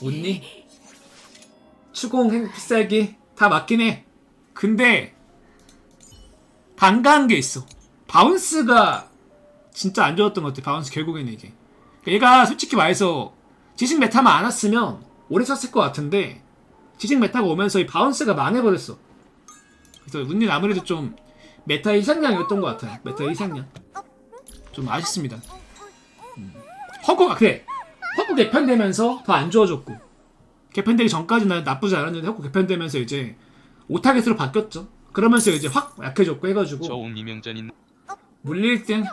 웃니? 추공 행 필살기 다 맞긴 해. 근데 반가운 게 있어. 바운스가 진짜 안 좋았던 것 같아. 바운스 결국에는 이게. 얘가 솔직히 말해서 지식 메타만 안 왔으면 오래 썼을 것 같은데 지식 메타가 오면서 이 바운스가 망해버렸어. 그래서 운님 아무래도 좀 메타 이상량이었던 것 같아요. 메타 이상량. 좀 아쉽습니다. 음. 허구가 그래. 허구 개편되면서 더 안 좋아졌고 개편되기 전까지는 나쁘지 않았는데 허구 개편되면서 이제 오타겟으로 바뀌었죠. 그러면서 이제 확 약해졌고 해가지고 이명전 있는 물릴 땐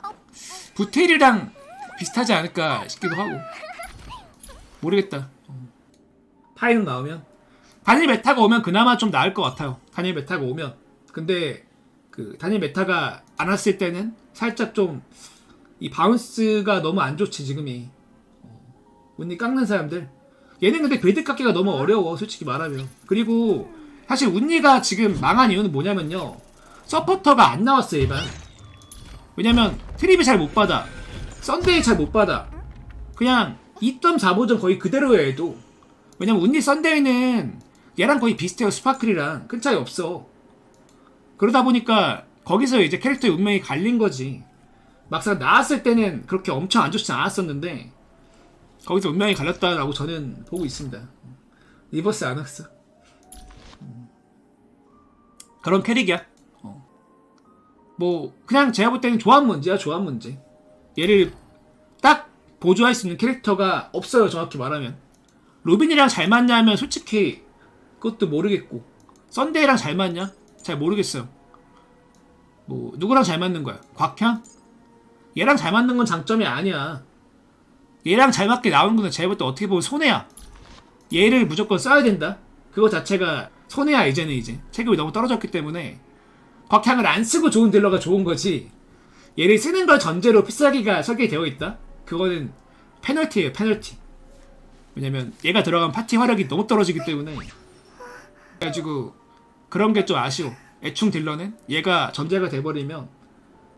부테일이랑 비슷하지 않을까 싶기도 하고 모르겠다 어. 파이는 나오면 단일 메타가 오면 그나마 좀 나을 것 같아요 단일 메타가 오면 근데 그 단일 메타가 안 왔을 때는 살짝 좀 이 바운스가 너무 안 좋지 지금이 어. 운이 깎는 사람들. 얘는 근데 괴드 깎기가 너무 어려워 솔직히 말하면. 그리고 사실 운니가 지금 망한 이유는 뭐냐면요. 서포터가 안 나왔어요 얘가 왜냐면 트립이 잘 못 받아. 썬데이 잘 못 받아. 그냥 2.45점 거의 그대로예요 얘도. 왜냐면 운니 썬데이는 얘랑 거의 비슷해요 스파클이랑. 큰 차이 없어. 그러다 보니까 거기서 이제 캐릭터의 운명이 갈린 거지. 막상 나왔을 때는 그렇게 엄청 안 좋지 않았었는데 거기서 운명이 갈렸다라고 저는 보고 있습니다. 리버스 안 왔어. 음. 그런 캐릭이야. 뭐 그냥 제가 볼 때는 조합 문제야 조합 문제. 얘를 딱 보조할 수 있는 캐릭터가 없어요 정확히 말하면. 로빈이랑 잘 맞냐 하면 솔직히 그것도 모르겠고. 썬데이랑 잘 맞냐? 잘 모르겠어요. 뭐 누구랑 잘 맞는 거야? 곽향 얘랑 잘 맞는 건 장점이 아니야 얘랑 잘 맞게 나오는 거는 제가 볼 때 어떻게 보면 손해야 얘를 무조건 써야 된다 그거 자체가 손해야 이제는 이제 체급이 너무 떨어졌기 때문에 곽향을 안 쓰고 좋은 딜러가 좋은 거지. 얘를 쓰는 걸 전제로 필살기가 설계되어 있다? 그거는 페널티예요, 페널티. 왜냐면 얘가 들어간 파티 화력이 너무 떨어지기 때문에. 그래가지고 그런 게 좀 아쉬워. 애충 딜러는 얘가 전제가 돼버리면